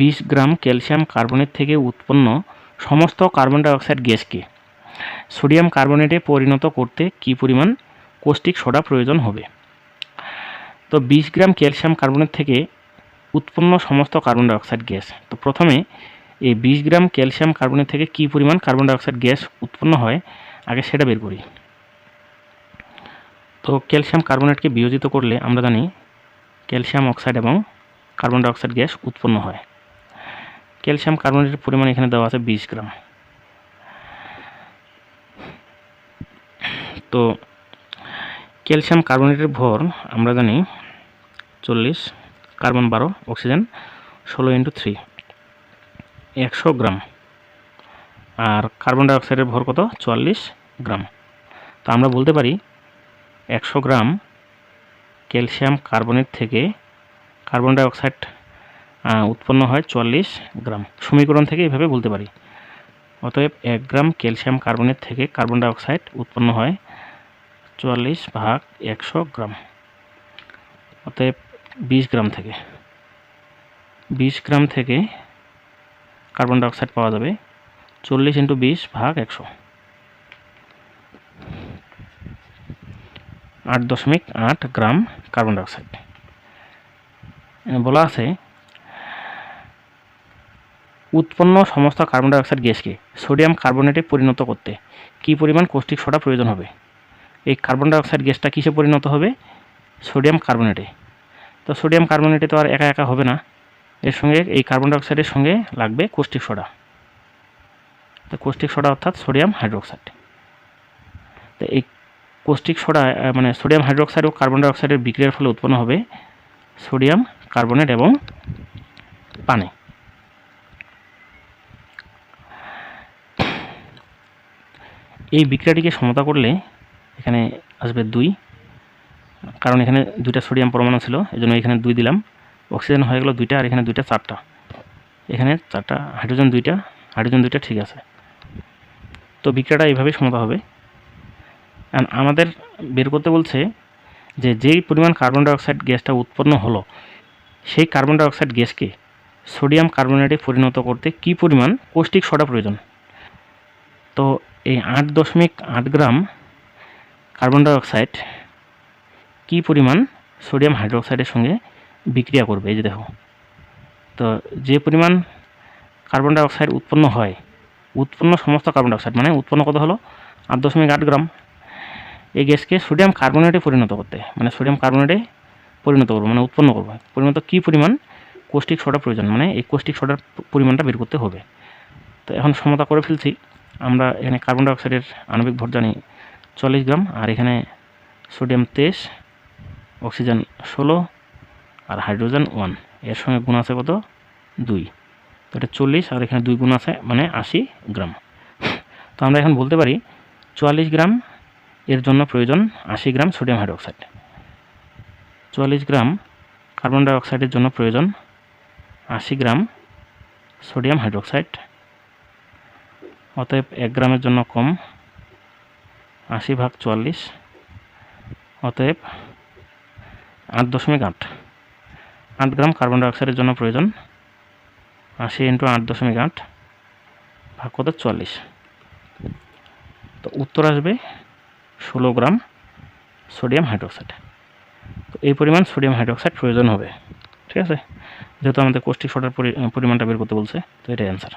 বিশ গ্রাম calcium carbonate থেকে উৎপন্ন সমস্ত কার্বন ডাইঅক্সাইড গ্যাসকে সোডিয়াম কার্বনেটে পরিণত করতে কী পরিমাণ কোস্টিক সোডা প্রয়োজন হবে? তো বিশ গ্রাম ক্যালসিয়াম কার্বনেট থেকে উৎপন্ন সমস্ত কার্বন ডাইঅক্সাইড গ্যাস। তো প্রথমে এই বিশ গ্রাম ক্যালসিয়াম কার্বনেট থেকে কী পরিমাণ কার্বন ডাইঅক্সাইড গ্যাস উৎপন্ন হয়? আগে সেটা বের করি। তো ক্যালসিয়াম কার্বনেটকে বিয়োজিত করলে আমরা জানি ক্যালসিয়াম অক্সাইড এবং কার্বন ডাইঅক্সাইড গ্যাস উৎপন্ন হয়। ক্যালসিয়াম কার্বনেটের পরিমাণ এখানে দেওয়া আছে বিশ গ্রাম। তো ক্যালসিয়াম কার্বনেটের ভর আমরা জানি চল্লিশ, কার্বন বারো, অক্সিজেন ষোলো ইন্টু থ্রি, একশো গ্রাম। আর কার্বন ডাইঅক্সাইডের ভর কত? চুয়াল্লিশ গ্রাম। তো আমরা বলতে পারি একশো গ্রাম ক্যালসিয়াম কার্বনেট থেকে কার্বন ডাইঅক্সাইড উৎপন্ন হয় চুয়াল্লিশ গ্রাম। সমীকরণ থেকে এভাবে বলতে পারি। অতএব এক গ্রাম ক্যালসিয়াম কার্বনেট থেকে কার্বন ডাইঅক্সাইড উৎপন্ন হয় চুয়াল্লিশ ভাগ একশো গ্রাম। অতএব বিশ গ্রাম থেকে। বিশ গ্রাম থেকে কার্বন ডাইঅক্সাইড পাওয়া যাবে চল্লিশ ইন্টু বিশ ভাগ একশো। আট দশমিক আট গ্রাম কার্বন ডাইঅক্সাইড। বলা আছে উৎপন্ন সমস্ত কার্বন ডাইঅক্সাইড গ্যাসকে সোডিয়াম কার্বনেটে পরিণত করতে কী পরিমাণ কৌষ্টিক সোডা প্রয়োজন হবে? এই কার্বন ডাইঅক্সাইড গ্যাসটা কিসে পরিণত হবে? সোডিয়াম কার্বনেটে তো সোডিয়াম কার্বনেটে তো আর একা একা হবে না। এর সঙ্গে এই কার্বন ডাইঅক্সাইডের সঙ্গে লাগবে কৌষ্টিক সোডা। তো কৌষ্টিক সোডা অর্থাৎ সোডিয়াম হাইড্রোক্সাইড তো এই কৌষ্টিক সোডা মানে সোডিয়াম হাইড্রোক্সাইড ও কার্বন ডাইঅক্সাইডের বিক্রিয়ার ফলে উৎপন্ন হবে সোডিয়াম কার্বনেট এবং পানি। এই বিক্রিয়াটিকে সমতা করলে এখানে আসবে দুই। কারণ এখানে দুইটা সোডিয়াম পরমাণু ছিল এই জন্য এখানে দুই দিলাম। অক্সিজেন হয়ে গেল দুইটা আর এখানে দুইটা চারটা। এখানে চারটা, হাইড্রোজেন দুইটা হাইড্রোজেন দুইটা ঠিক আছে। তো বিক্রিয়াটা এইভাবেই সমতা হবে। আমাদের বের করতে বলছে যে যেই পরিমাণ কার্বন ডাইঅক্সাইড গ্যাসটা উৎপন্ন হলো, সেই কার্বন ডাইঅক্সাইড গ্যাসকে সোডিয়াম কার্বনেটে পরিণত করতে কী পরিমাণ কৌষ্টিক সোডা প্রয়োজন? তো এই আট দশমিক আট গ্রাম কার্বন ডাইঅক্সাইড কি পরিমাণ সোডিয়াম হাইড্রোক্সাইডের সঙ্গে বিক্রিয়া করবে? এই যে দেখো। তো যে পরিমাণ কার্বন ডাইঅক্সাইড উৎপন্ন হয়, উৎপন্ন সমস্ত কার্বন ডাইঅক্সাইড মানে উৎপন্ন কত হলো? আট দশমিক আট গ্রাম। এই গ্যাসকে সোডিয়াম কার্বনেটে পরিণত করতে মানে সোডিয়াম কার্বনেটে পরিণত করব মানে উৎপন্ন করব। পরিণত কী পরিমাণ? কোষ্টিক সোডা প্রয়োজন মানে এই কোষ্টিক সোডার পরিমাণটা বের করতে হবে। তো এখন সমতা করে ফেলছি। আমরা এখানে কার্বন ডাইঅক্সাইডের আণবিক ভর জানি চল্লিশ গ্রাম, আর এখানে সোডিয়াম তেইশ অক্সিজেন ষোলো, আর হাইড্রোজেন ওয়ানের সঙ্গে গুণ আছে কত? দুই। তো এটা চল্লিশ, আর এখানে দুই গুণ আছে মানে আশি গ্রাম। তো আমরা এখন বলতে পারি চুয়াল্লিশ গ্রাম এর জন্য প্রয়োজন আশি গ্রাম সোডিয়াম হাইড্রোক্সাইড চুয়াল্লিশ গ্রাম কার্বন ডাইঅক্সাইডের জন্য প্রয়োজন আশি গ্রাম সোডিয়াম হাইড্রোক্সাইড অতএব এক গ্রামের জন্য কম, আশি ভাগ চুয়াল্লিশ। অতএব আট দশমিক আট। আট গ্রাম কার্বন ডাইঅক্সাইডের জন্য প্রয়োজন আশি ইন্টু আট দশমিক আট ভাগ কত? চুয়াল্লিশ। তো উত্তর আসবে ষোলো গ্রাম সোডিয়াম হাইড্রোক্সাইড তো এই পরিমাণ সোডিয়াম হাইড্রোক্সাইড প্রয়োজন হবে। ঠিক আছে? যেহেতু আমাদের কোষ্টিক সোডার পরি- পরিমাণটা বের করতে বলছে, তো এটাই অ্যান্সার